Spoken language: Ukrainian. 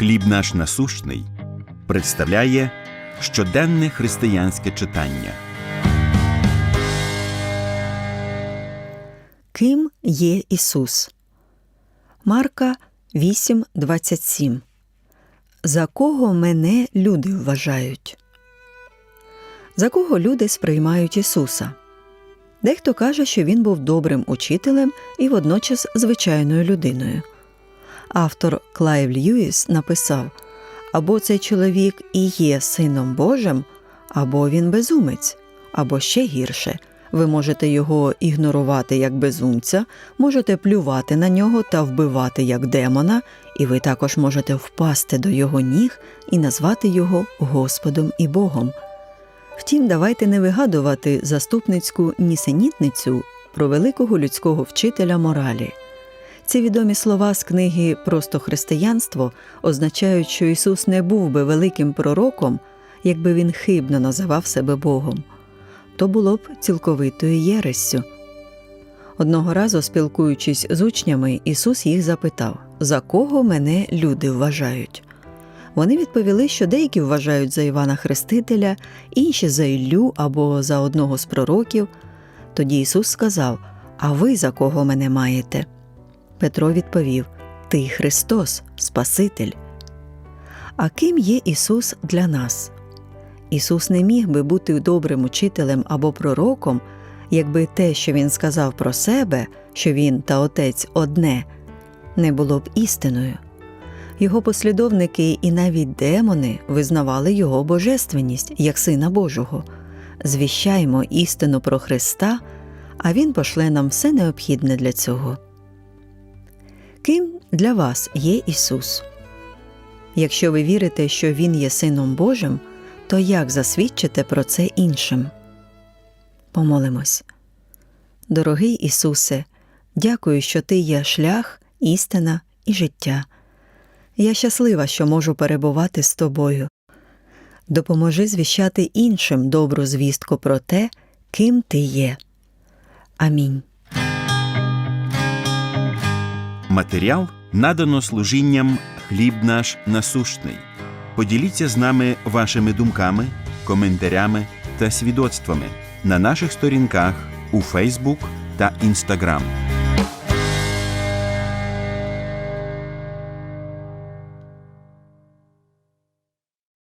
Хліб наш насущний представляє щоденне християнське читання. Ким є Ісус? Марка 8.27 За кого мене люди вважають? За кого люди сприймають Ісуса? Дехто каже, що він був добрим учителем і водночас звичайною людиною. Автор Клайв Льюіс написав або цей чоловік і є сином Божим, або він безумець, або ще гірше. Ви можете його ігнорувати як безумця, можете плювати на нього та вбивати як демона, і ви також можете впасти до його ніг і назвати його Господом і Богом. Втім, давайте не вигадувати заступницьку нісенітницю про великого людського вчителя моралі. Ці відомі слова з книги Просто християнство означають, що Ісус не був би великим пророком, якби він хибно називав себе Богом. То було б цілковитою єрессю. Одного разу, спілкуючись з учнями, Ісус їх запитав, за кого мене люди вважають. Вони відповіли, що деякі вважають за Івана Хрестителя, інші за Іллю або за одного з пророків. Тоді Ісус сказав: А ви за кого мене маєте? Петро відповів: Ти Христос, Спаситель. А ким є Ісус для нас? Ісус не міг би бути добрим учителем або пророком, якби те, що Він сказав про себе, що Він та Отець одне, не було б істиною. Його послідовники і навіть демони визнавали його божественність як Сина Божого. Звіщаємо істину про Христа, а Він пошле нам все необхідне для цього. Ким для вас є Ісус? Якщо ви вірите, що Він є Сином Божим, то як засвідчите про це іншим? Помолимось. Дорогий Ісусе, дякую, що Ти є шлях, істина і життя. Я щаслива, що можу перебувати з тобою. Допоможи звіщати іншим добру звістку про те, ким ти є. Амінь. Матеріал надано служінням Хліб наш насущний. Поділіться з нами вашими думками, коментарями та свідоцтвами на наших сторінках у Фейсбук та Інстаграм.